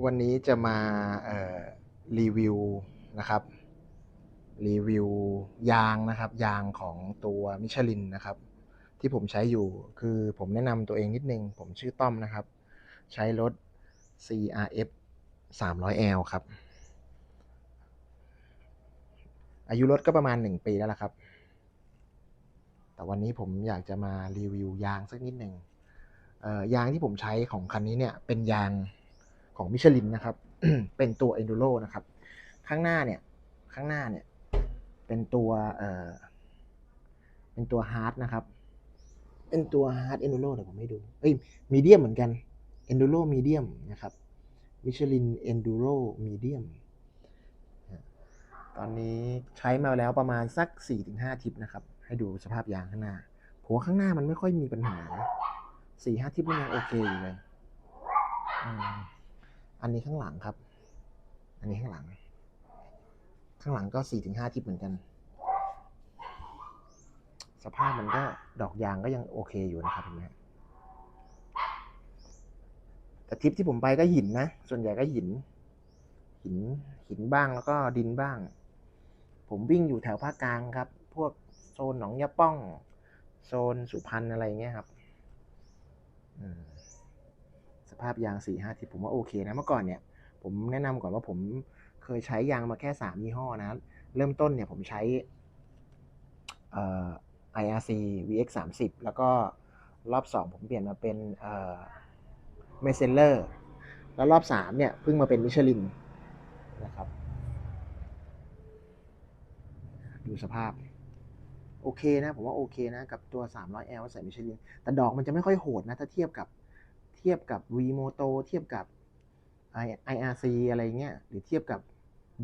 วันนี้จะมารีวิวนะครับ รีวิวยางนะครับ ยางของตัวมิชลินนะครับ ที่ผมใช้อยู่คือผมแนะนำตัวเองนิดนึง ผมชื่อต้อมนะครับ ใช้รถ CRF 300L ครับ อายุรถก็ประมาณ 1 ปีแล้วละครับ แต่วันนี้ผมอยากจะมารีวิวยางสักนิดหนึ่งยางที่ผมใช้ของคันนี้เนี่ยเป็นยาง ของมิชลินนะครับ เป็นตัว Enduro นะครับ ข้างหน้าเนี่ย ข้างหน้าเนี่ย เป็นตัวเอ่อเป็นตัวฮาร์ดนะครับ เป็นตัวฮาร์ด Enduro เดี๋ยวผมให้ดู เอ้ยมีเดียมเหมือนกัน Enduro Medium นะครับมิชลิน Enduro Medium ตอนนี้ใช้มาแล้วประมาณสัก 4-5 ทิปนะครับ ให้ดูสภาพยางข้างหน้าผมว่าข้างหน้ามันไม่ค่อยมีปัญหาสี่ห้าทิปมันยังโอเคอยู่เลย อืม อันนี้ข้างหลังครับ อันนี้ข้างหลัง ข้างหลังก็สี่ถึงห้าทิปเหมือนกัน สภาพมันก็ดอกยางก็ยังโอเคอยู่นะครับเห็นไหมแต่ทิปที่ผมไปก็หินนะ ส่วนใหญ่ก็หิน หินหินบ้างแล้วก็ดินบ้าง ผมวิ่งอยู่แถวภาคกลางครับ พวกโซนหนองยาป้อง โซนสุพรรณอะไรเงี้ยครับอืมส ภาพยางสี่ห้าทิปผมว่าโอเคนะเมื่อก่อนเนี่ยผมแนะนำก่อนว่าผมเคยใช้ยางมาแค่สามยี่ห้อนะ เริ่มต้นเนี่ยผมใช้ IRC VX 3 0แล้วก็รอบสองผมเปลี่ยนมาเป็นเอ่อ m e s s e l l e r แล้วรอบสามเนี่ยเพิ่งมาเป็นมิชลินนะครับ ดูสภาพ โอเคนะ ผมว่าโอเคนะ กับตัว 300L ใส่มิชลิน แต่ดอกมันจะไม่ค่อยโหดนะ ถ้าเทียบกับ เทียบกับ V Moto เทียบกับ IRC อะไรเงี้ยหรือเทียบกับ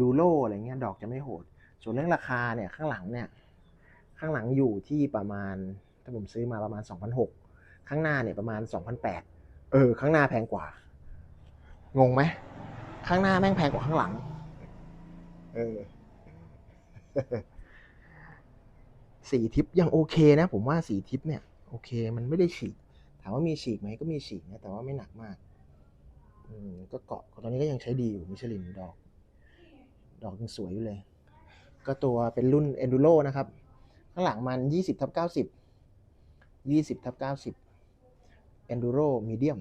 ดูโ o อะไรเงี้ยดอกจะไม่โหด ส่วนเรื่องราคาเนี่ยข้างหลังเนี่ยข้างหลังอยู่ที่ประมาณถ้าผมซื้อมาประมาณ2,600ข้างหน้าเนี่ยประมาณ2,800เออข้างหน้าแพงกว่า งงไหมข้างหน้าแม่งแพงกว่าข้างหลังเออสีทิปยังโอเคนะ ผมว่าสีทิปเนี่ยโอเค มันไม่ได้ฉีก ถามว่ามีฉีกไหมก็มีฉีกนะแต่ว่าไม่หนักมากอืมก็เกาะตอนนี้ก็ยังใช้ดีอยู่มิชลินดอก ดอกยังสวยอยู่เลย ก็ตัวเป็นรุ่น Enduro นะครับ ข้างหลังมัน 20ทับ90 20ทับ90 Enduro Medium